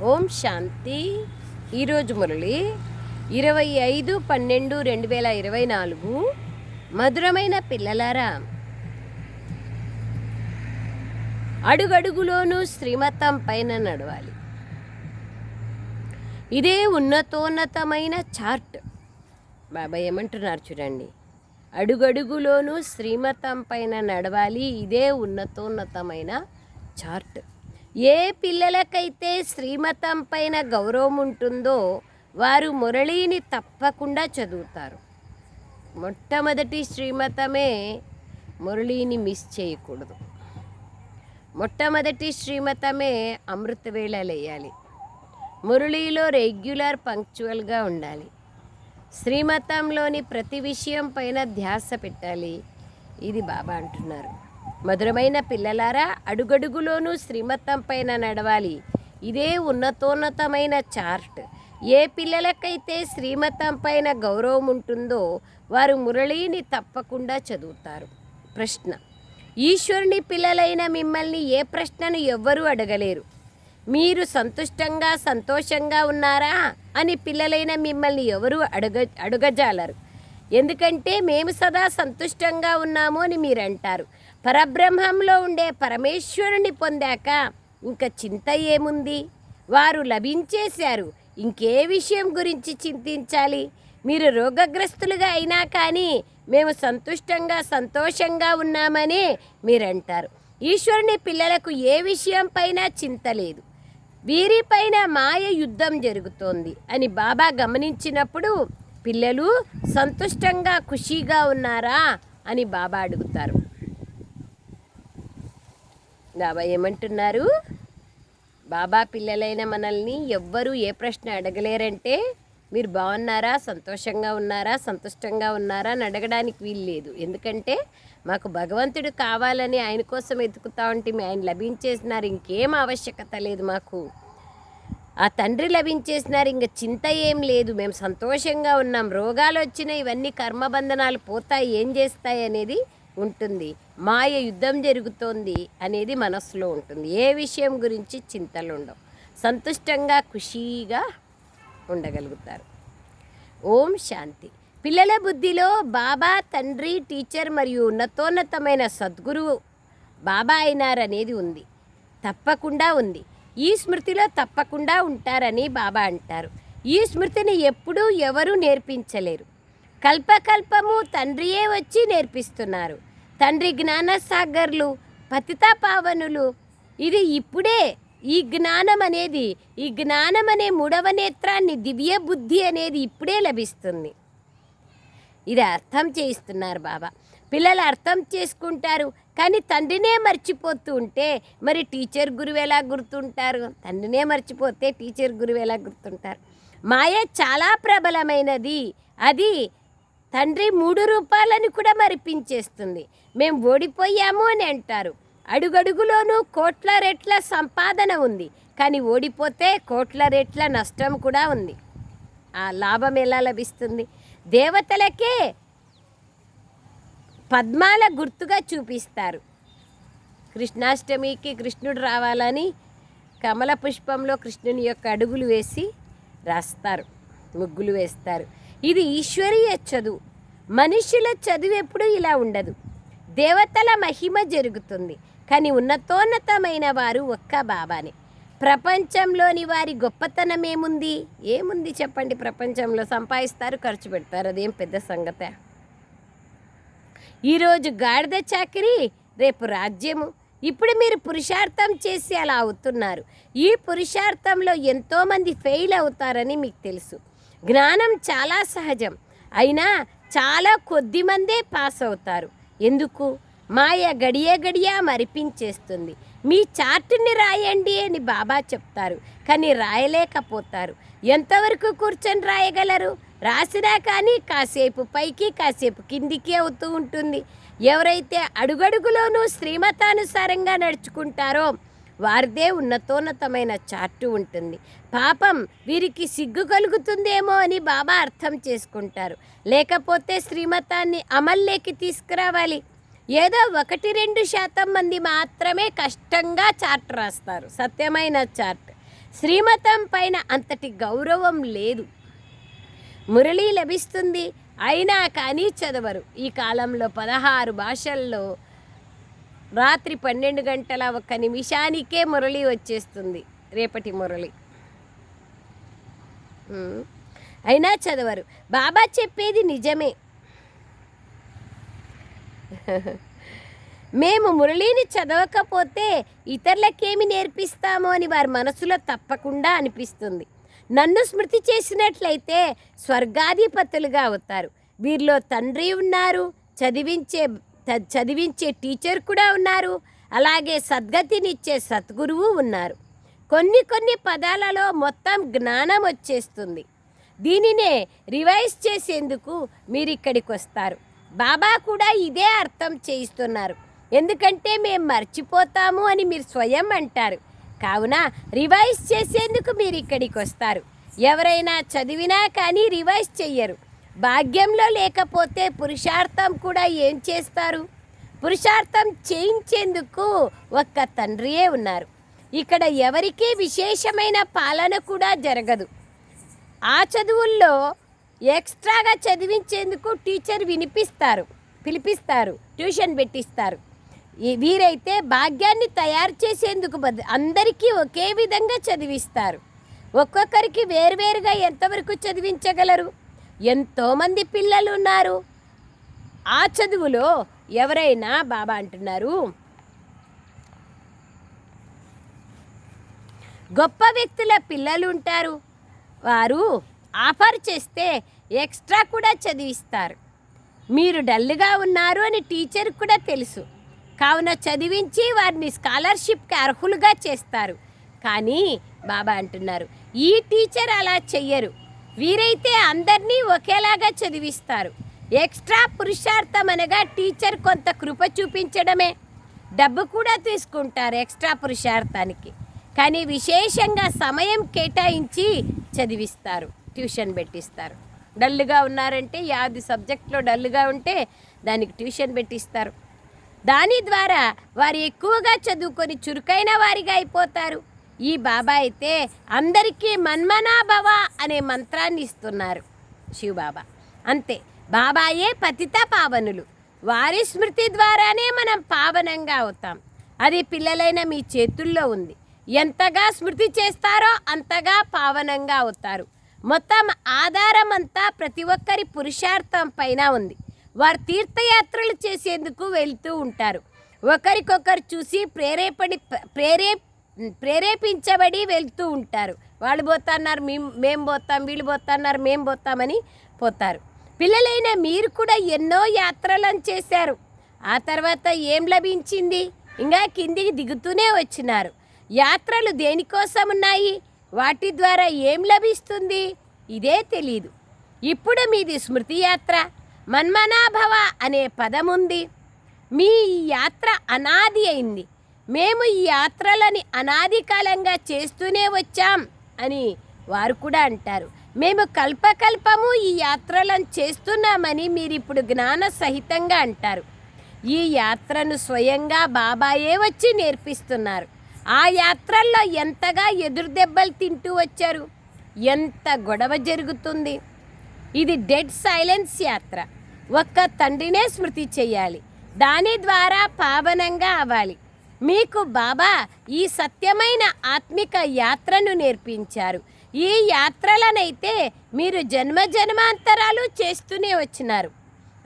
ఓం శాంతి. ఈరోజు మురళి ఇరవై ఐదు పన్నెండు రెండు వేల ఇరవై నాలుగు. మధురమైన పిల్లలారా. అడుగడుగులోనూ శ్రీమతం పైన నడవాలి. ఇదే ఉన్నతోన్నతమైన చార్ట్. బాబా ఏమంటున్నారు చూడండి. అడుగడుగులోనూ శ్రీమతం పైన నడవాలి. ఇదే ఉన్నతోన్నతమైన చార్ట్. ఏ పిల్లలకైతే శ్రీమతం పైన గౌరవం ఉంటుందో వారు మురళిని తప్పకుండా చదువుతారు. మొట్టమొదటి శ్రీమతమే మురళిని మిస్ చేయకూడదు. మొట్టమొదటి శ్రీమతమే అమృతవేళలేయాలి మురళిలో రెగ్యులర్ పంక్చువల్గా ఉండాలి. శ్రీమతంలోని ప్రతి విషయం పైన ధ్యాస పెట్టాలి. ఇది బాబా అంటున్నారు. మధురమైన పిల్లలారా అడుగడుగులోనూ శ్రీమతం పైన నడవాలి. ఇదే ఉన్నతోన్నతమైన చార్ట్. ఏ పిల్లలకైతే శ్రీమతం పైన గౌరవం ఉంటుందో వారు మురళీని తప్పకుండా చదువుతారు. ప్రశ్న. ఈశ్వరుని పిల్లలైన మిమ్మల్ని ఏ ప్రశ్నను ఎవ్వరూ అడగలేరు. మీరు సంతుష్టంగా సంతోషంగా ఉన్నారా అని పిల్లలైన మిమ్మల్ని ఎవరు అడగ అడగజాలరు. ఎందుకంటే మేము సదా సంతుష్టంగా ఉన్నాము అని మీరు అంటారు పరబ్రహ్మంలో ఉండే పరమేశ్వరుని పొందాక ఇంకా చింత ఏముంది? వారు లభించేశారు. ఇంకే విషయం గురించి చింతించాలి. మీరు రోగగ్రస్తులుగా అయినా కానీ మేము సంతుష్టంగా సంతోషంగా ఉన్నామని మీరంటారు. ఈశ్వరుని పిల్లలకు ఏ విషయం పైన చింత లేదు. వీరిపైన మాయ యుద్ధం జరుగుతోంది అని బాబా గమనించినప్పుడు పిల్లలు సంతుష్టంగా ఖుషీగా ఉన్నారా అని బాబా అడుగుతారు. బాబా ఏమంటున్నారు? బాబా పిల్లలైన మనల్ని ఎవ్వరూ ఏ ప్రశ్న అడగలేరంటే మీరు బాగున్నారా? సంతోషంగా ఉన్నారా? సంతుష్టంగా ఉన్నారా? అని అడగడానికి వీలు లేదు. ఎందుకంటే మాకు భగవంతుడు కావాలని ఆయన కోసం వెతుకుతా ఉంటే ఆయన లభించేసినారు ఇంకేం ఆవశ్యకత లేదు మాకు. ఆ తండ్రి లభించేసినారు ఇంక చింత ఏం లేదు. మేము సంతోషంగా ఉన్నాం. రోగాలు వచ్చినా ఇవన్నీ కర్మబంధనాలు పోతాయి. ఏం చేస్తాయి అనేది ఉంటుంది. మాయ యుద్ధం జరుగుతోంది అనేది మనస్సులో ఉంటుంది. ఏ విషయం గురించి చింతలు ఉండవు. సంతుష్టంగా ఖుషీగా ఉండగలుగుతారు. ఓం శాంతి. పిల్లల బుద్ధిలో బాబా తండ్రి టీచర్ మరియు ఉన్నతోన్నతమైన సద్గురువు బాబా అయినారనేది ఉంది. తప్పకుండా ఉంది. ఈ స్మృతిలో తప్పకుండా ఉంటారని బాబా అంటారు. ఈ స్మృతిని ఎప్పుడూ ఎవరూ నేర్పించలేరు. కల్పకల్పము తండ్రియే వచ్చి నేర్పిస్తున్నారు. తండ్రి జ్ఞానసాగర్లు పతితా పావనులు ఇది ఇప్పుడే ఈ జ్ఞానం అనేది ఈ జ్ఞానం అనే మూడవ నేత్రాన్ని దివ్య బుద్ధి అనేది ఇప్పుడే లభిస్తుంది. ఇది అర్థం చేయిస్తున్నారు బాబా. పిల్లలు అర్థం చేసుకుంటారు కానీ తండ్రినే మర్చిపోతూ ఉంటే మరి టీచర్ గురువు ఎలా గుర్తుంటారు? తండ్రినే మర్చిపోతే టీచర్ గురువు ఎలా గుర్తుంటారు? మాయ చాలా ప్రబలమైనది. అది తండ్రి మూడు రూపాయలని కూడా మరిపించేస్తుంది మేము ఓడిపోయాము అని అంటారు. అడుగడుగులోనూ కోట్ల రెట్ల సంపాదన ఉంది. కానీ ఓడిపోతే కోట్ల రెట్ల నష్టం కూడా ఉంది. ఆ లాభం ఎలా లభిస్తుంది? దేవతలకే పద్మాల గుర్తుగా చూపిస్తారు. కృష్ణాష్టమికి కృష్ణుడు రావాలని కమల పుష్పంలో కృష్ణుని యొక్క అడుగులు వేసి రాస్తారు. ముగ్గులు వేస్తారు. ఇది ఈశ్వరీయ చదువు. మనుషుల చదువు ఎప్పుడూ ఇలా ఉండదు. దేవతల మహిమ జరుగుతుంది. కానీ ఉన్నతోన్నతమైన వారు ఒక్క బాబానే. ప్రపంచంలోని వారి గొప్పతనం ఏముంది? ఏముంది చెప్పండి ప్రపంచంలో? సంపాదిస్తారు ఖర్చు పెడతారు. అదేం పెద్ద సంగత. ఈరోజు గాడిద చాకిరి రేపు రాజ్యము. ఇప్పుడు మీరు పురుషార్థం చేసి అలా అవుతున్నారు. ఈ పురుషార్థంలో ఎంతోమంది ఫెయిల్ అవుతారని మీకు తెలుసు. జ్ఞానం చాలా సహజం. అయినా చాలా కొద్ది మందే పాస్ అవుతారు. ఎందుకు? మాయ గడియే గడియా మరిపించేస్తుంది. మీ చార్టుని రాయండి అని బాబా చెప్తారు. కానీ రాయలేకపోతారు. ఎంతవరకు కూర్చొని రాయగలరు? రాసినా కానీ కాసేపు పైకి కాసేపు కిందికి అవుతూ ఉంటుంది. ఎవరైతే అడుగడుగులోనూ శ్రీమతానుసారంగా నడుచుకుంటారో వారిదే ఉన్నతోన్నతమైన చార్టు ఉంటుంది. పాపం వీరికి సిగ్గు కలుగుతుందేమో అని బాబా అర్థం చేసుకుంటారు. లేకపోతే శ్రీమతాన్ని అమల్లోకి తీసుకురావాలి. ఏదో ఒకటి రెండు శాతం మంది మాత్రమే కష్టంగా చార్ట్ రాస్తారు. సత్యమైన చార్ట్. శ్రీమతం పైన అంతటి గౌరవం లేదు. మురళి లభిస్తుంది. అయినా కానీ చదవరు. ఈ కాలంలో పదహారు భాషల్లో రాత్రి పన్నెండు గంటల ఒక్క నిమిషానికే మురళి వచ్చేస్తుంది. రేపటి మురళి. అయినా చదవరు. బాబా చెప్పేది నిజమే. మేము మురళిని చదవకపోతే ఇతరులకేమి నేర్పిస్తామో అని వారి మనసులో తప్పకుండా అనిపిస్తుంది. నన్ను స్మృతి చేసినట్లయితే స్వర్గాధిపతులుగా అవుతారు. వీరిలో తండ్రి ఉన్నారు చదివించే చదివించే టీచర్ కూడా ఉన్నారు. అలాగే సద్గతినిచ్చే సద్గురువు ఉన్నారు. కొన్ని కొన్ని పదాలలో మొత్తం జ్ఞానం వచ్చేస్తుంది. దీనినే రివైజ్ చేసేందుకు మీరు ఇక్కడికి వస్తారు. బాబా కూడా ఇదే అర్థం చేయిస్తున్నారు. ఎందుకంటే మేము మర్చిపోతాము అని మీరు స్వయం అంటారు. కావున రివైజ్ చేసేందుకు మీరు ఇక్కడికి వస్తారు. ఎవరైనా చదివినా కానీ రివైజ్ చెయ్యరు. భాగ్యంలో లేకపోతే పురుషార్థం కూడా ఏం చేస్తారు? పురుషార్థం చేయించేందుకు ఒక్క తండ్రియే ఉన్నారు. ఇక్కడ ఎవరికీ విశేషమైన పాలన కూడా జరగదు. ఆ చదువుల్లో ఎక్స్ట్రాగా చదివించేందుకు టీచర్ వినిపిస్తారు పిలిపిస్తారు ట్యూషన్ పెట్టిస్తారు. వీరైతే భాగ్యాన్ని తయారు చేసేందుకు బద్ అందరికీ ఒకే విధంగా చదివిస్తారు. ఒక్కొక్కరికి వేరువేరుగా ఎంతవరకు చదివించగలరు? ఎంతోమంది పిల్లలు ఉన్నారు ఆ చదువులో ఎవరైనా బాబా అంటున్నారు గొప్ప వ్యక్తుల పిల్లలు ఉంటారు వారు ఆఫర్ చేస్తే ఎక్స్ట్రా కూడా చదివిస్తారు. మీరు డల్గా ఉన్నారు అని టీచర్ కూడా తెలుసు. కావున చదివించి వారిని స్కాలర్షిప్కి అర్హులుగా చేస్తారు. కానీ బాబా అంటున్నారు ఈ టీచర్ అలా చెయ్యరు. వీరైతే అందరినీ ఒకేలాగా చదివిస్తారు. ఎక్స్ట్రా పురుషార్థం అనగా టీచర్ కొంత కృప చూపించడమే. డబ్బు కూడా తీసుకుంటారు ఎక్స్ట్రా పురుషార్థానికి. కానీ విశేషంగా సమయం కేటాయించి చదివిస్తారు ట్యూషన్ పెట్టిస్తారు. డల్గా ఉన్నారంటే యాది సబ్జెక్ట్లో డల్గా ఉంటే దానికి ట్యూషన్ పెట్టిస్తారు. దాని ద్వారా వారు ఎక్కువగా చదువుకొని చురుకైన వారిగా అయిపోతారు. ఈ బాబా అయితే అందరికీ మన్మనాభవ అనే మంత్రాన్ని ఇస్తున్నారు శివబాబా. అంతే బాబాయే పతిత పావనులు. వారి స్మృతి ద్వారానే మనం పావనంగా అవుతాం. అది పిల్లలైన మీ చేతుల్లో ఉంది. ఎంతగా స్మృతి చేస్తారో అంతగా పావనంగా అవుతారు. మొత్తం ఆధారం అంతా ప్రతి ఒక్కరి పురుషార్థం పైన ఉంది. వారు తీర్థయాత్రలు చేసేందుకు వెళ్తూ ఉంటారు. ఒకరికొకరు చూసి ప్రేరేపడి ప్రేరే ప్రేరేపించబడి వెళ్తూ ఉంటారు. వాళ్ళు పోతున్నారు మేము మేము పోతాం వీళ్ళు పోతున్నారు మేము పోతామని పోతారు. పిల్లలైన మీరు కూడా ఎన్నో యాత్రలను చేశారు. ఆ తర్వాత ఏం లభించింది? ఇంకా కిందికి దిగుతూనే వచ్చినారు. యాత్రలు దేనికోసం ఉన్నాయి వాటి ద్వారా ఏం లభిస్తుంది? ఇదే తెలీదు. ఇప్పుడు మీది స్మృతి యాత్ర మన్మనాభవ అనే పదం ఉంది మీ ఈ యాత్ర అనాది అయింది. మేము ఈ యాత్రలని అనాది కాలంగా చేస్తూనే వచ్చాం అని వారు కూడా అంటారు. మేము కల్పకల్పము ఈ యాత్రలను చేస్తున్నామని మీరు ఇప్పుడు జ్ఞాన సహితంగా అంటారు. ఈ యాత్రను స్వయంగా బాబాయే వచ్చి నేర్పిస్తున్నారు. ఆ యాత్రల్లో ఎంతగా ఎదురుదెబ్బలు తింటూ వచ్చారు? ఎంత గొడవ జరుగుతుంది? ఇది డెడ్ సైలెన్స్ యాత్ర. ఒక్క తండ్రినే స్మృతి చేయాలి. దాని ద్వారా పావనంగా అవ్వాలి. మీకు బాబా ఈ సత్యమైన ఆత్మిక యాత్రను నేర్పించారు. ఈ యాత్రలనైతే మీరు జన్మ జన్మాంతరాలు చేస్తూనే వచ్చినారు.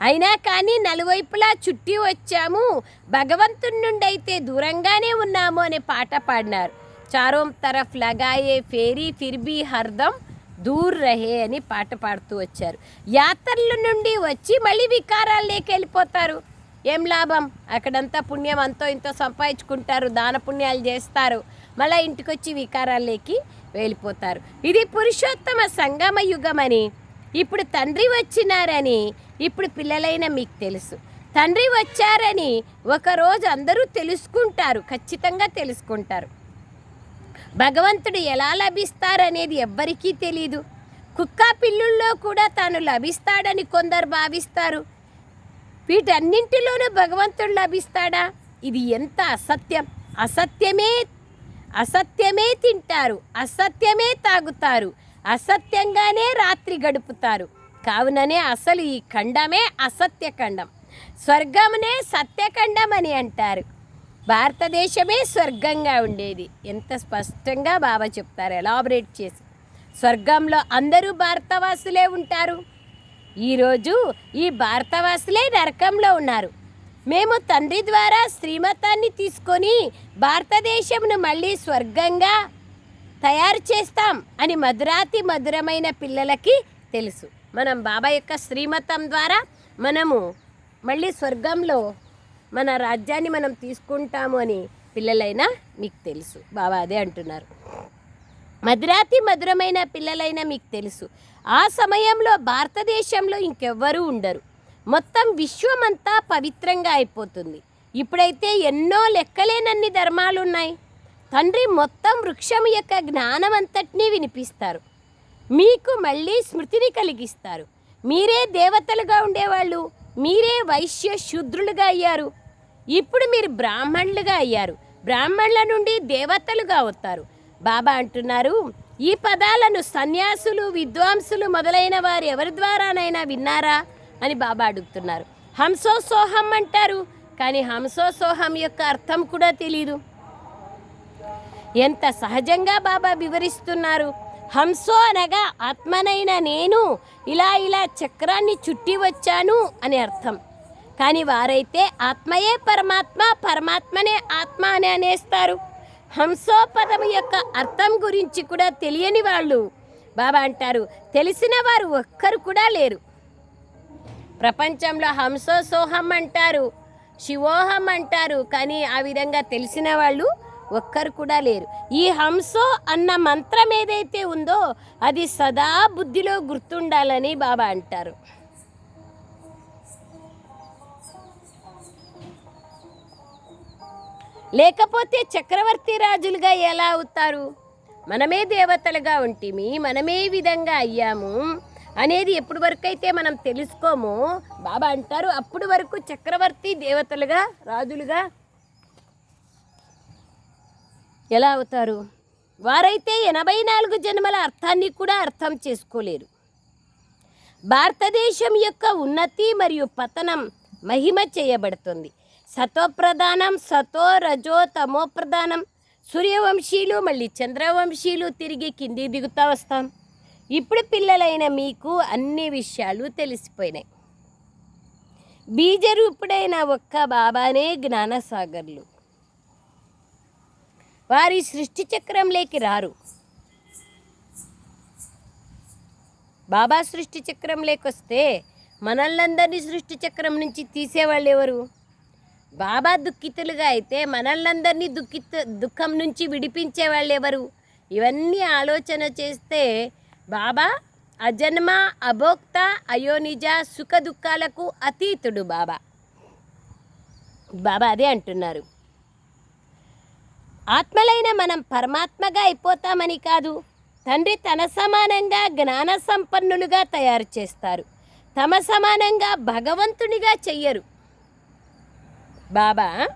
అయినా కానీ నలువైపులా చుట్టి వచ్చాము. భగవంతుడి నుండి అయితే దూరంగానే ఉన్నాము అనే పాట పాడినారు. చారోం తరఫ్ లగాయే ఫేరీ ఫిర్బీ హర్దం దూర్ రహే అని పాట పాడుతూ వచ్చారు. యాత్రల నుండి వచ్చి మళ్ళీ వికారాల్లోకి వెళ్ళిపోతారు. ఏం లాభం? అక్కడంతా పుణ్యం అంతో ఇంతో సంపాదించుకుంటారు దాన పుణ్యాలు చేస్తారు. మళ్ళీ ఇంటికొచ్చి వికారాల్లోకి వెళ్ళిపోతారు. ఇది పురుషోత్తమ సంగమ యుగమని ఇప్పుడు తండ్రి వచ్చినారని ఇప్పుడు పిల్లలైన మీకు తెలుసు. తండ్రి వచ్చారని ఒకరోజు అందరూ తెలుసుకుంటారు ఖచ్చితంగా తెలుసుకుంటారు. భగవంతుడు ఎలా లభిస్తారనేది ఎవ్వరికీ తెలీదు. కుక్క పిల్లుల్లో కూడా తాను లభిస్తాడని కొందరు భావిస్తారు. వీటన్నింటిలోనూ భగవంతుడు లభిస్తాడా? ఇది ఎంత అసత్యం. అసత్యమే అసత్యమే తింటారు అసత్యమే తాగుతారు. అసత్యంగానే రాత్రి గడుపుతారు. కావుననే అసలు ఈ ఖండమే అసత్య ఖండం స్వర్గమునే సత్యఖండం అని అంటారు. భారతదేశమే స్వర్గంగా ఉండేది. ఎంత స్పష్టంగా బాబా చెప్తారు. ఎలాబరేట్ చేసి. స్వర్గంలో అందరూ భారతవాసులే ఉంటారు. ఈరోజు ఈ భారతవాసులే నరకంలో ఉన్నారు. మేము తండ్రి ద్వారా శ్రీమతాన్ని తీసుకొని భారతదేశంను మళ్ళీ స్వర్గంగా తయారు చేస్తాం అని మధురాతి మధురమైన పిల్లలకి తెలుసు. మనం బాబా యొక్క శ్రీమతం ద్వారా మనము మళ్ళీ స్వర్గంలో మన రాజ్యాన్ని మనం తీసుకుంటాము అని పిల్లలైనా మీకు తెలుసు. బాబా అదే అంటున్నారు. మధురాతి మధురమైన పిల్లలైనా మీకు తెలుసు. ఆ సమయంలో భారతదేశంలో ఇంకెవ్వరూ ఉండరు. మొత్తం విశ్వమంతా పవిత్రంగా అయిపోతుంది. ఇప్పుడైతే ఎన్నో లెక్కలేనన్ని ధర్మాలు ఉన్నాయి తండ్రి మొత్తం వృక్షం యొక్క జ్ఞానమంతటినీ వినిపిస్తారు. మీకు మళ్ళీ స్మృతిని కలిగిస్తారు. మీరే దేవతలుగా ఉండేవాళ్ళు. మీరే వైశ్య శూద్రులుగా అయ్యారు. ఇప్పుడు మీరు బ్రాహ్మణులుగా అయ్యారు. బ్రాహ్మణుల నుండి దేవతలుగా అవుతారు. బాబా అంటున్నారు ఈ పదాలను సన్యాసులు విద్వాంసులు మొదలైన వారు ఎవరి ద్వారానైనా విన్నారా? అని బాబా అడుగుతున్నారు. హంసో సోహం అంటారు కానీ హంసో సోహం యొక్క అర్థం కూడా తెలీదు. ఎంత సహజంగా బాబా వివరిస్తున్నారు? హంసో అనగా ఆత్మనైన నేను ఇలా ఇలా చక్రాన్ని చుట్టి వచ్చాను అని అర్థం. కానీ వారైతే ఆత్మయే పరమాత్మ పరమాత్మనే ఆత్మ అని అనేస్తారు. హంసో పదం యొక్క అర్థం గురించి కూడా తెలియని వాళ్ళు. బాబా అంటారు తెలిసిన వారు ఒక్కరు కూడా లేరు. ప్రపంచంలో హంసో సోహం అంటారు శివోహం అంటారు కానీ ఆ విధంగా తెలిసిన వాళ్ళు ఒక్కరు కూడా లేరు. ఈ హంసో అన్న మంత్రం ఏదైతే ఉందో అది సదా బుద్ధిలో గుర్తుండాలని బాబా అంటారు. లేకపోతే చక్రవర్తి రాజులుగా ఎలా అవుతారు? మనమే దేవతలుగా ఉంటిమి మనమే విధంగా అయ్యాము అనేది ఎప్పటి వరకు అయితే మనం తెలుసుకోమో బాబా అంటారు అప్పటి వరకు చక్రవర్తి దేవతలుగా రాజులుగా ఎలా అవుతారు? వారైతే ఎనభై నాలుగు జన్మల అర్థాన్ని కూడా అర్థం చేసుకోలేరు. భారతదేశం యొక్క ఉన్నతి మరియు పతనం మహిమ చేయబడుతుంది. సతో ప్రధానం సతో రజో తమో ప్రధానం. సూర్యవంశీలు మళ్ళీ చంద్రవంశీలు తిరిగి కింది దిగుతా వస్తాం. ఇప్పుడు పిల్లలైన మీకు అన్ని విషయాలు తెలిసిపోయినాయి. బీజరూపుడైన ఒక్క బాబానే జ్ఞానసాగర్లు. వారి సృష్టి చక్రంలోకి రారు. బాబా సృష్టి చక్రంలోకి వస్తే మనల్నందరినీ సృష్టి చక్రం నుంచి తీసేవాళ్ళు ఎవరు? బాబా దుఃఖితులుగా అయితే మనల్నందరినీ దుఃఖిత దుఃఖం నుంచి విడిపించే వాళ్ళు ఎవరు? ఇవన్నీ ఆలోచన చేస్తే బాబా అజన్మ అభోక్త అయోనిజ సుఖ దుఃఖాలకు అతీతుడు బాబా. బాబా అదే అంటున్నారు. ఆత్మలైన మనం పరమాత్మగా అయిపోతామని కాదు తండ్రి తన సమానంగా జ్ఞాన సంపన్నులుగా తయారు చేస్తారు. తమ సమానంగా భగవంతునిగా చెయ్యరు. బాబా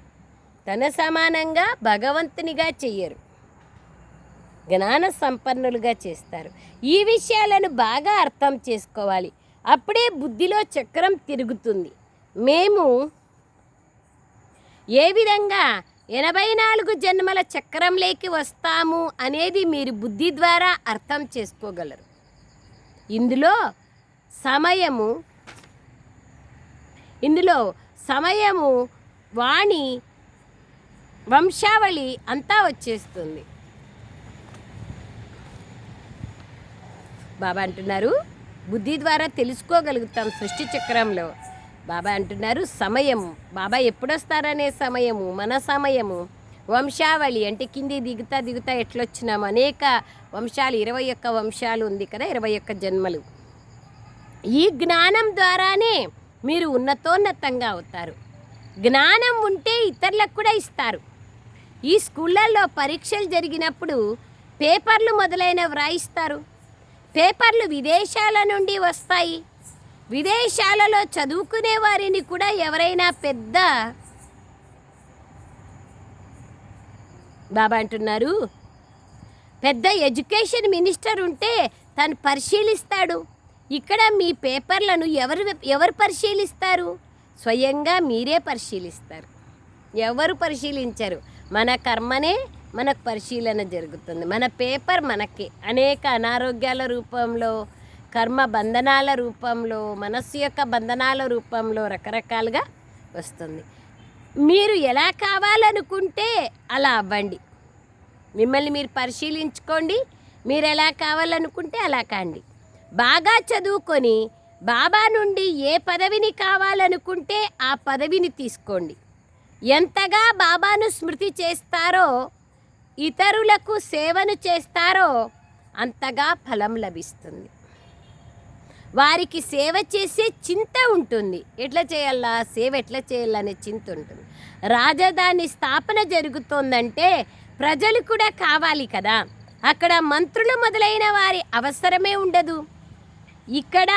తన సమానంగా భగవంతునిగా చెయ్యరు. జ్ఞాన సంపన్నులుగా చేస్తారు. ఈ విషయాలను బాగా అర్థం చేసుకోవాలి. అప్పుడే బుద్ధిలో చక్రం తిరుగుతుంది. మేము ఏ విధంగా ఎనభై నాలుగు జన్మల చక్రంలోకి వస్తాము అనేది మీరు బుద్ధి ద్వారా అర్థం చేసుకోగలరు. ఇందులో సమయము ఇందులో సమయము వాణి వంశావళి అంతా వచ్చేస్తుంది. బాబా అంటున్నారు బుద్ధి ద్వారా తెలుసుకోగలుగుతాం సృష్టి చక్రంలో. బాబా అంటున్నారు సమయము. బాబా ఎప్పుడొస్తారనే సమయము మన సమయము. వంశావళి అంటే కింది దిగుతా దిగుతా ఎట్లొచ్చినాము అనేక వంశాలు ఇరవై ఒక్క వంశాలు ఉంది కదా ఇరవై ఒక్క జన్మలు. ఈ జ్ఞానం ద్వారానే మీరు ఉన్నతోన్నతంగా అవుతారు. జ్ఞానం ఉంటే ఇతరులకు కూడా ఇస్తారు. ఈ స్కూళ్ళల్లో పరీక్షలు జరిగినప్పుడు పేపర్లు మొదలైనవి వ్రాయిస్తారు పేపర్లు విదేశాల నుండి వస్తాయి. విదేశాలలో చదువుకునే వారిని కూడా ఎవరైనా పెద్ద బాబా అంటున్నారు. పెద్ద ఎడ్యుకేషన్ మినిస్టర్ ఉంటే తను పరిశీలిస్తాడు. ఇక్కడ మీ పేపర్లను ఎవరు ఎవరు పరిశీలిస్తారు? స్వయంగా మీరే పరిశీలిస్తారు. ఎవరు పరిశీలించరు? మన కర్మనే మనకు పరిశీలన జరుగుతుంది. మన పేపర్ మనకి. అనేక అనారోగ్యాల రూపంలో కర్మ బంధనాల రూపంలో మనస్సు యొక్క బంధనాల రూపంలో రకరకాలుగా వస్తుంది. మీరు ఎలా కావాలనుకుంటే అలా అవ్వండి. మిమ్మల్ని మీరు పరిశీలించుకోండి. మీరు ఎలా కావాలనుకుంటే అలా కాండి. బాగా చదువుకొని బాబా నుండి ఏ పదవిని కావాలనుకుంటే ఆ పదవిని తీసుకోండి. ఎంతగా బాబాను స్మృతి చేస్తారో ఇతరులకు సేవను చేస్తారో అంతగా ఫలం లభిస్తుంది. వారికి సేవ చేసే చింత ఉంటుంది. ఎట్లా చేయాలా? సేవ ఎట్లా చేయాలనే చింత ఉంటుంది. రాజధాని స్థాపన జరుగుతోందంటే ప్రజలు కూడా కావాలి కదా. అక్కడ మంత్రులు మొదలైన వారి అవసరమే ఉండదు. ఇక్కడ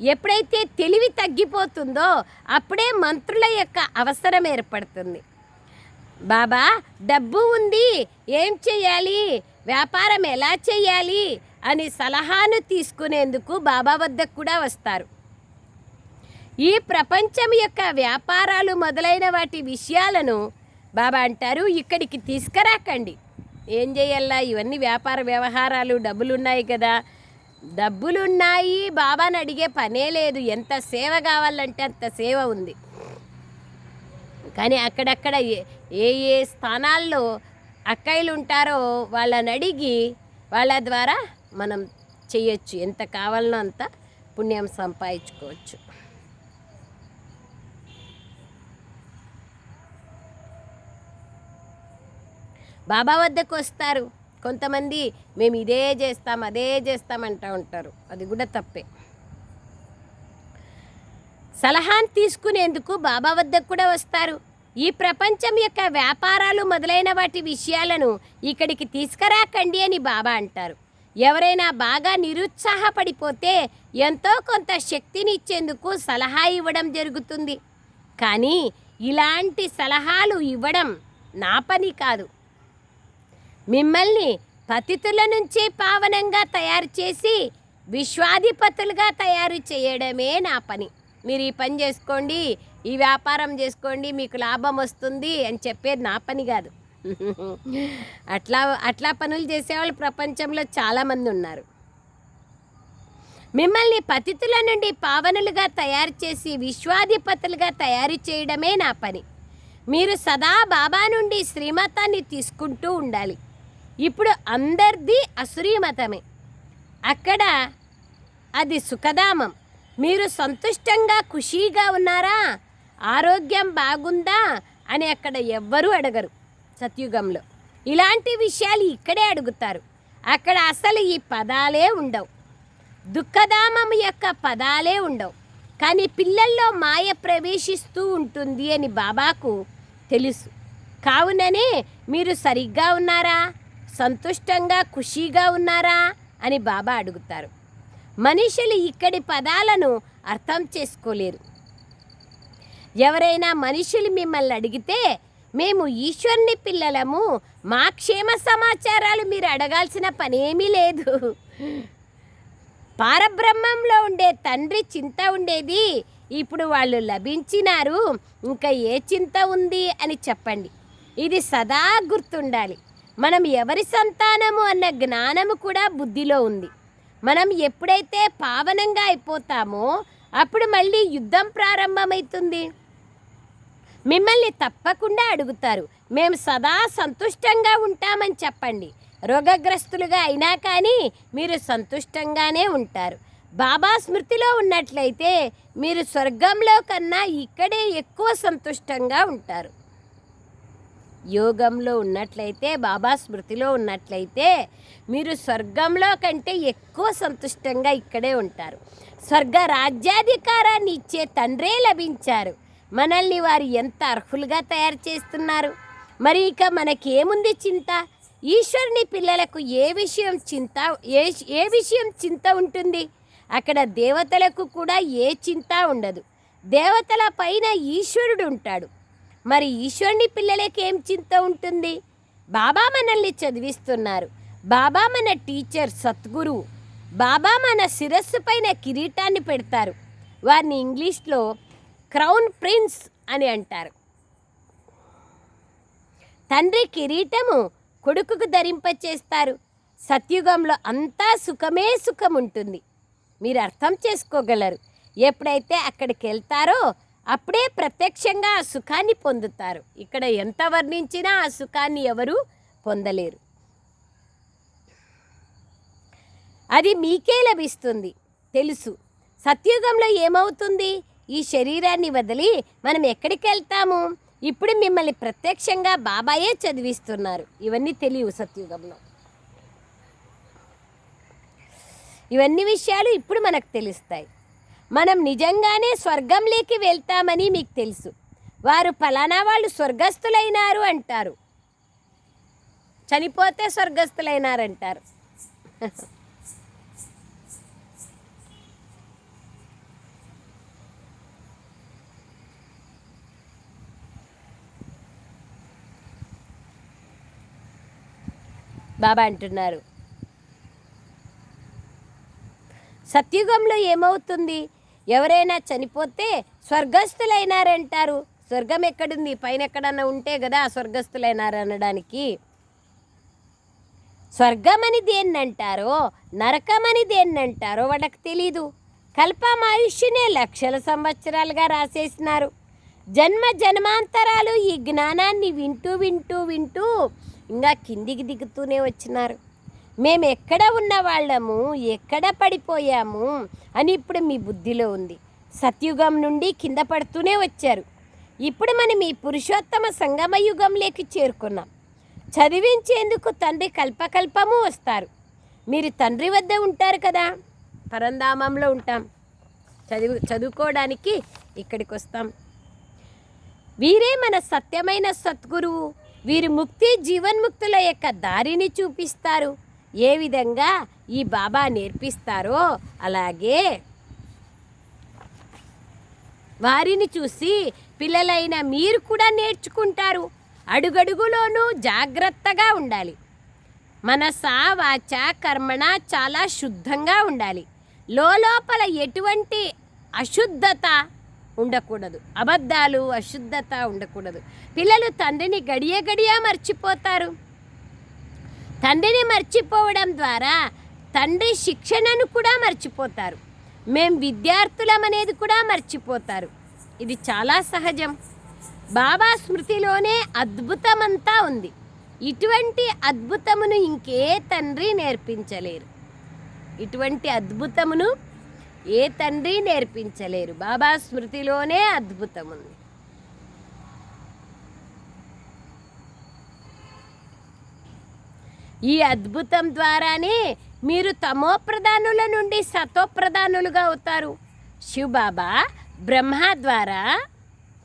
ఎప్పుడైతే తెలివి తగ్గిపోతుందో అప్పుడే మంత్రుల యొక్క అవసరం ఏర్పడుతుంది. బాబా డబ్బు ఉంది. ఏం చేయాలి? వ్యాపారం ఎలా చేయాలి అని సలహాను తీసుకునేందుకు బాబా వద్దకు కూడా వస్తారు. ఈ ప్రపంచం యొక్క వ్యాపారాలు మొదలైన వాటి విషయాలను బాబా అంటారు ఇక్కడికి తీసుకురాకండి. ఏం చేయాలా? ఇవన్నీ వ్యాపార వ్యవహారాలు డబ్బులు ఉన్నాయి కదా. డబ్బులున్నాయి బాబాని అడిగే పనే లేదు. ఎంత సేవ కావాలంటే అంత సేవ ఉంది. కానీ అక్కడక్కడ ఏ ఏ స్థానాల్లో అక్కయ్యలు ఉంటారో వాళ్ళని అడిగి వాళ్ళ ద్వారా మనం చెయ్యొచ్చు. ఎంత కావాలనో అంత పుణ్యం సంపాదించుకోవచ్చు. బాబా వద్దకు వస్తారు కొంతమంది మేము ఇదే చేస్తాం అదే చేస్తాం అంటూ ఉంటారు. అది కూడా తప్పే. సలహాను తీసుకునేందుకు బాబా వద్దకు కూడా వస్తారు. ఈ ప్రపంచం యొక్క వ్యాపారాలు మొదలైన వాటి విషయాలను ఇక్కడికి తీసుకురాకండి అని బాబా అంటారు. ఎవరైనా బాగా నిరుత్సాహపడిపోతే ఎంతో కొంత శక్తిని ఇచ్చేందుకు సలహా ఇవ్వడం జరుగుతుంది. కానీ ఇలాంటి సలహాలు ఇవ్వడం నా పని కాదు. మిమ్మల్ని పతితుల నుంచి పావనంగా తయారు చేసి విశ్వాధిపతులుగా తయారు చేయడమే నా పని. మీరు ఈ పని చేసుకోండి. ఈ వ్యాపారం చేసుకోండి మీకు లాభం వస్తుంది అని చెప్పేది నా పని కాదు. అట్లా అట్లా పనులు చేసేవాళ్ళు ప్రపంచంలో చాలామంది ఉన్నారు. మిమ్మల్ని పతితుల నుండి పావనులుగా తయారు చేసి విశ్వాధిపతులుగా తయారు చేయడమే నా పని. మీరు సదా బాబా నుండి శ్రీమతాన్ని తీసుకుంటూ ఉండాలి. ఇప్పుడు అందరిది అసురీమతమే. అక్కడ అది సుఖధామం. మీరు సంతుష్టంగా ఖుషీగా ఉన్నారా? ఆరోగ్యం బాగుందా అని అక్కడ ఎవ్వరూ అడగరు సత్యుగంలో. ఇలాంటి విషయాలు ఇక్కడే అడుగుతారు. అక్కడ అసలు ఈ పదాలే ఉండవు. దుఃఖధామం యొక్క పదాలే ఉండవు. కానీ పిల్లల్లో మాయ ప్రవేశిస్తూ ఉంటుంది అని బాబాకు తెలుసు. కావుననే మీరు సరిగ్గా ఉన్నారా? సంతుష్టంగా ఖుషీగా ఉన్నారా? అని బాబా అడుగుతారు. మనుషులు ఇక్కడి పదాలను అర్థం చేసుకోలేరు. ఎవరైనా మనుషులు మిమ్మల్ని అడిగితే మేము ఈశ్వరుని పిల్లలము మా క్షేమ సమాచారాలు మీరు అడగాల్సిన పనేమీ లేదు. పారబ్రహ్మంలో ఉండే తండ్రి చింత ఉండేది ఇప్పుడు వాళ్ళు లభించినారు ఇంకా ఏ చింత ఉంది అని చెప్పండి. ఇది సదా గుర్తుండాలి. మనం ఎవరి సంతానము అన్న జ్ఞానము కూడా బుద్ధిలో ఉంది. మనం ఎప్పుడైతే పావనంగా అయిపోతామో అప్పుడు మళ్ళీ యుద్ధం ప్రారంభమవుతుంది. మిమ్మల్ని తప్పకుండా అడుగుతారు. మేము సదా సంతుష్టంగా ఉంటామని చెప్పండి. రోగగ్రస్తులుగా అయినా కానీ మీరు సంతుష్టంగానే ఉంటారు. బాబా స్మృతిలో ఉన్నట్లయితే మీరు స్వర్గంలో కన్నా ఇక్కడే ఎక్కువ సంతుష్టంగా ఉంటారు. యోగంలో ఉన్నట్లయితే బాబా స్మృతిలో ఉన్నట్లయితే మీరు స్వర్గంలో కంటే ఎక్కువ సంతుష్టంగా ఇక్కడే ఉంటారు. స్వర్గ రాజ్యాధికారాన్ని ఇచ్చే తండ్రే లభించారు. మనల్ని వారు ఎంత అర్హులుగా తయారు చేస్తున్నారు? మరి ఇక మనకేముంది చింత? ఈశ్వరుని పిల్లలకు ఏ విషయం చింత ఏ ఏ విషయం చింత ఉంటుంది? అక్కడ దేవతలకు కూడా ఏ చింత ఉండదు. దేవతల పైన ఈశ్వరుడు ఉంటాడు. మరి ఈశ్వరుని పిల్లలకి ఏం చింత ఉంటుంది? బాబా మనల్ని చదివిస్తున్నారు. బాబా మన టీచర్ సద్గురువు. బాబా మన శిరస్సు పైన కిరీటాన్ని పెడతారు. వారిని ఇంగ్లీష్లో క్రౌన్ ప్రిన్స్ అని అంటారు. తండ్రి కిరీటము కొడుకుకు ధరింపచేస్తారు. సత్యుగంలో అంతా సుఖమే సుఖం ఉంటుంది మీరు అర్థం చేసుకోగలరు. ఎప్పుడైతే అక్కడికి వెళ్తారో అప్పుడే ప్రత్యక్షంగా ఆ సుఖాన్ని పొందుతారు. ఇక్కడ ఎంత వర్ణించినా ఆ సుఖాన్ని ఎవరు పొందలేరు. అది మీకే లభిస్తుంది. తెలుసు. సత్యుగంలో ఏమవుతుంది? ఈ శరీరాన్ని వదిలి మనం ఎక్కడికి వెళ్తాము? ఇప్పుడు మిమ్మల్ని ప్రత్యక్షంగా బాబాయే చదివిస్తున్నారు. ఇవన్నీ తెలియవు సత్యుగంలో. ఇవన్నీ విషయాలు ఇప్పుడు మనకు తెలుస్తాయి. మనం నిజంగానే స్వర్గంలోకి వెళ్తామని మీకు తెలుసు. వారు ఫలానా వాళ్ళు స్వర్గస్థులైనారు అంటారు. చనిపోతే స్వర్గస్థులైనారంటారు. బాబా అంటున్నారు. సత్యుగంలో ఏమవుతుంది? ఎవరైనా చనిపోతే స్వర్గస్థులైనారంటారు. స్వర్గం ఎక్కడుంది? పైన ఎక్కడన్నా ఉంటే కదా స్వర్గస్థులైనారు అనడానికి. స్వర్గమని దేన్నంటారో నరకమని దేన్నంటారో వాళ్ళకి తెలీదు. కల్పమాయుష్యునే లక్షల సంవత్సరాలుగా రాసేసినారు. జన్మ జన్మాంతరాలు ఈ జ్ఞానాన్ని వింటూ వింటూ వింటూ ఇంకా కిందికి దిగుతూనే వచ్చినారు. మేము ఎక్కడ ఉన్న వాళ్ళము? ఎక్కడ పడిపోయాము? అని ఇప్పుడు మీ బుద్ధిలో ఉంది. సత్యుగం నుండి కింద పడుతూనే వచ్చారు. ఇప్పుడు మనం ఈ పురుషోత్తమ సంగమ యుగంలోకి చేరుకున్నాం. చదివించేందుకు తండ్రి కల్పకల్పము వస్తారు. మీరు తండ్రి వద్ద ఉంటారు కదా? పరంధామంలో ఉంటాం. చదువు చదువుకోవడానికి ఇక్కడికి వస్తాం. వీరే మన సత్యమైన సద్గురువు. వీరి ముక్తి జీవన్ముక్తుల యొక్క దారిని చూపిస్తారు. ఏ విధంగా ఈ బాబా నేర్పిస్తారో అలాగే వారిని చూసి పిల్లలైన మీరు కూడా నేర్చుకుంటారు. అడుగడుగులోనూ జాగ్రత్తగా ఉండాలి. మనస వాచ కర్మణ చాలా శుద్ధంగా ఉండాలి. లోపల ఎటువంటి అశుద్ధత ఉండకూడదు. అబద్ధాలు అశుద్ధత ఉండకూడదు. పిల్లలు తండ్రిని గడియ గడియా మర్చిపోతారు. తండ్రిని మర్చిపోవడం ద్వారా తండ్రి శిక్షణను కూడా మర్చిపోతారు. మేం విద్యార్థులం అనేది కూడా మర్చిపోతారు. ఇది చాలా సహజం. బాబా స్మృతిలోనే అద్భుతమంతా ఉంది. ఇటువంటి అద్భుతమును ఇంకే తండ్రి నేర్పించలేరు. ఇటువంటి అద్భుతమును ఏ తండ్రి నేర్పించలేరు. బాబా స్మృతిలోనే అద్భుతం ఉంది ఈ అద్భుతం ద్వారానే మీరు తమో ప్రధానుల నుండి సతో ప్రధానులుగా అవుతారు. శివబాబా బ్రహ్మ ద్వారా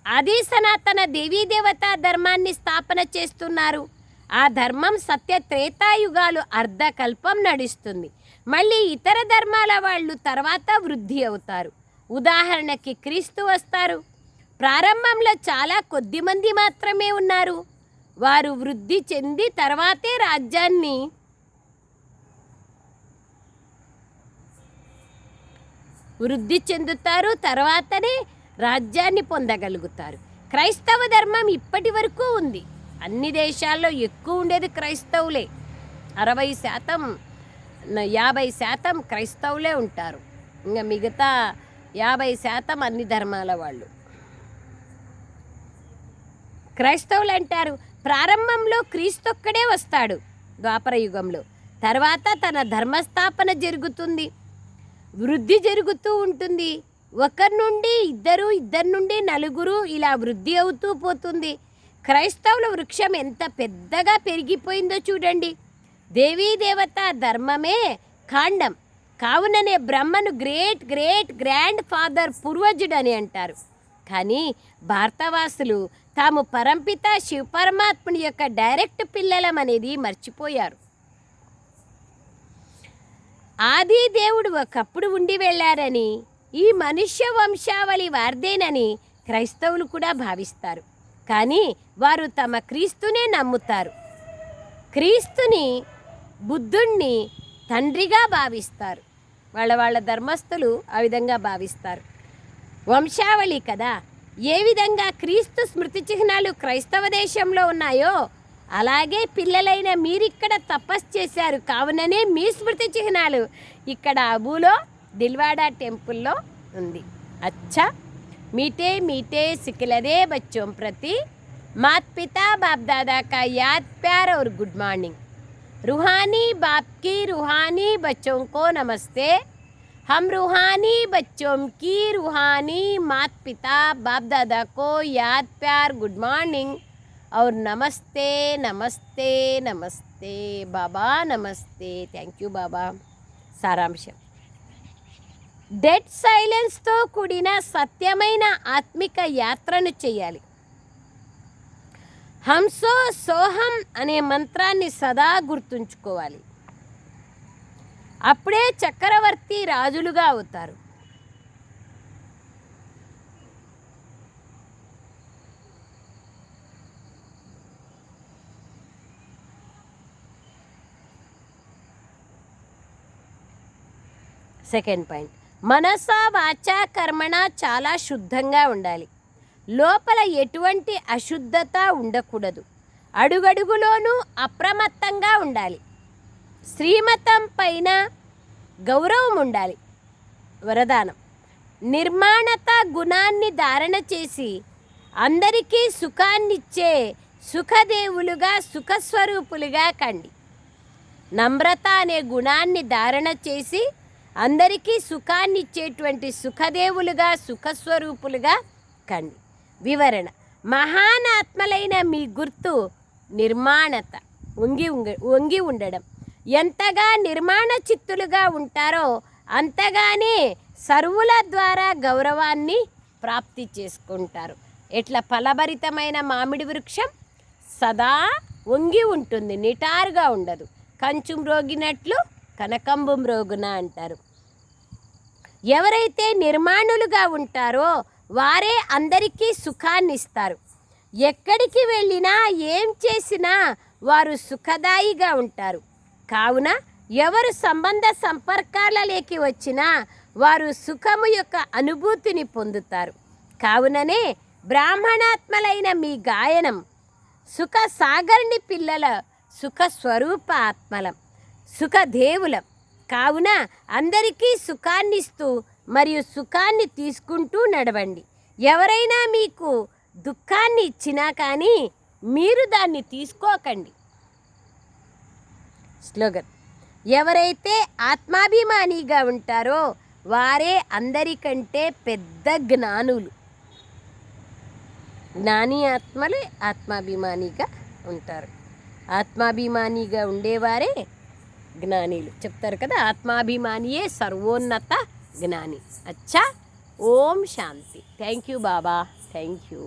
ఆది సనాతన దేవీ దేవతా ధర్మాన్ని స్థాపన చేస్తున్నారు. ఆ ధర్మం సత్య త్రేతాయుగాలు అర్ధకల్పం నడుస్తుంది. మళ్ళీ ఇతర ధర్మాల వాళ్ళు తర్వాత వృద్ధి అవుతారు. ఉదాహరణకి క్రీస్తు వస్తారు. ప్రారంభంలో చాలా కొద్ది మంది మాత్రమే ఉన్నారు. వారు వృద్ధి చెంది తర్వాతే రాజ్యాన్ని వృద్ధి చెందుతారు తర్వాతనే రాజ్యాన్ని పొందగలుగుతారు. క్రైస్తవ ధర్మం ఇప్పటి వరకు ఉంది. అన్ని దేశాల్లో ఎక్కువ ఉండేది క్రైస్తవులే. అరవై శాతం యాభై శాతం క్రైస్తవులే ఉంటారు. ఇంకా మిగతా యాభై శాతం అన్ని ధర్మాల వాళ్ళు. క్రైస్తవులు అంటారు ప్రారంభంలో క్రీస్తొక్కడే వస్తాడు ద్వాపర యుగంలో. తర్వాత తన ధర్మస్థాపన జరుగుతుంది వృద్ధి జరుగుతూ ఉంటుంది. ఒకరి నుండి ఇద్దరు ఇద్దరి నుండి నలుగురు ఇలా వృద్ధి అవుతూ పోతుంది. క్రైస్తవుల వృక్షం ఎంత పెద్దగా పెరిగిపోయిందో చూడండి. దేవత ధర్మమే కాండం. కావుననే బ్రహ్మను గ్రేట్ గ్రేట్ గ్రాండ్ ఫాదర్ పూర్వజుడని అంటారు. కానీ భారతవాసులు తాము పరంపిత శివపరమాత్ముని యొక్క డైరెక్ట్ పిల్లలం అనేది మర్చిపోయారు. ఆది దేవుడు ఒకప్పుడు ఉండి వెళ్ళారని ఈ మనుష్య వంశావళి వారిదేనని క్రైస్తవులు కూడా భావిస్తారు. కానీ వారు తమ క్రీస్తునే నమ్ముతారు. క్రీస్తుని బుద్ధుణ్ణి తండ్రిగా భావిస్తారు. వాళ్ళ వాళ్ళ ధర్మస్థులు ఆ విధంగా భావిస్తారు. వంశావళి కదా ఏ విధంగా క్రీస్తు స్మృతి చిహ్నాలు క్రైస్తవ దేశంలో ఉన్నాయో అలాగే పిల్లలైన మీరిక్కడ తపస్సు చేశారు. కావుననే మీ స్మృతి చిహ్నాలు ఇక్కడ అబూలో దిల్వాడా టెంపుల్లో ఉంది. అచ్చా! మీటే మీటే సికిలదే బచ్చోం ప్రతి. మాత్ పితా బాప్ దాదా యాద్ ప్యార్ और గుడ్ మార్నింగ్. रूहानी बाप की रूहानी बच्चों को नमस्ते हम रूहानी बच्चों की रूहानी मात पिता बाप दादा को याद प्यार गुड मॉर्निंग और नमस्ते नमस्ते नमस्ते बाबा नमस्ते थैंक यू बाबा సారాంశం డెడ్ సైలెన్స్తో కూడిన సత్యమైన ఆత్మిక యాత్రను చేయాలి హంసో సోహం అనే మంత్రాన్ని సదా గుర్తుంచుకోవాలి. అప్పుడే చక్రవర్తి రాజులుగా అవుతారు. Second point. మనస వాచా కర్మణ చాలా శుద్ధంగా ఉండాలి. లోపల ఎటువంటి అశుద్ధత ఉండకూడదు. అడుగడుగులోనూ అప్రమత్తంగా ఉండాలి. శ్రీమతం పైన గౌరవం ఉండాలి. వరదానం. నిర్మాణత గుణాన్ని ధారణ చేసి అందరికీ సుఖాన్నిచ్చే సుఖదేవులుగా సుఖస్వరూపులుగా కండి. నమ్రత అనే గుణాన్ని ధారణ చేసి అందరికీ సుఖాన్నిచ్చేటువంటి సుఖదేవులుగా సుఖస్వరూపులుగా కండి. వివరణ. మహానాత్మలైన మీ గుర్తు నిర్మాణత. వంగి వంగి ఉండడం. ఎంతగా నిర్మాణ చిత్తులుగా ఉంటారో అంతగానే సర్వుల ద్వారా గౌరవాన్ని ప్రాప్తి చేసుకుంటారు. ఎట్లా ఫలభరితమైన మామిడి వృక్షం సదా వంగి ఉంటుంది నిటారుగా ఉండదు. కంచు మ్రోగినట్లు కనకంబు మ్రోగున అంటారు. ఎవరైతే నిర్మాణులుగా ఉంటారో వారే అందరికీ సుఖాన్ని ఇస్తారు ఎక్కడికి వెళ్ళినా ఏం చేసినా వారు సుఖదాయిగా ఉంటారు. కావున ఎవరు సంబంధ సంపర్కాలలోకి వచ్చినా వారు సుఖము యొక్క అనుభూతిని పొందుతారు. కావుననే బ్రాహ్మణాత్మలైన మీ గాయనం సుఖ సాగర్ని పిల్లల సుఖ స్వరూప ఆత్మలం సుఖదేవులం. కావున అందరికీ సుఖాన్నిస్తూ మరియు సుఖాన్ని తీసుకుంటూ నడవండి. ఎవరైనా మీకు దుఃఖాన్ని ఇచ్చినా కానీ మీరు దాన్ని తీసుకోకండి. స్లోగన్. ఎవరైతే ఆత్మాభిమానిగా ఉంటారో వారే అందరికంటే పెద్ద జ్ఞానులు. జ్ఞాని ఆత్మలే ఆత్మాభిమానిగా ఉంటారు. ఆత్మాభిమానిగా ఉండేవారే జ్ఞానీలు. చెప్తారు కదా ఆత్మాభిమానియే సర్వోన్నత జ్ఞాని అచ్చా Om Shanti thank you Baba thank you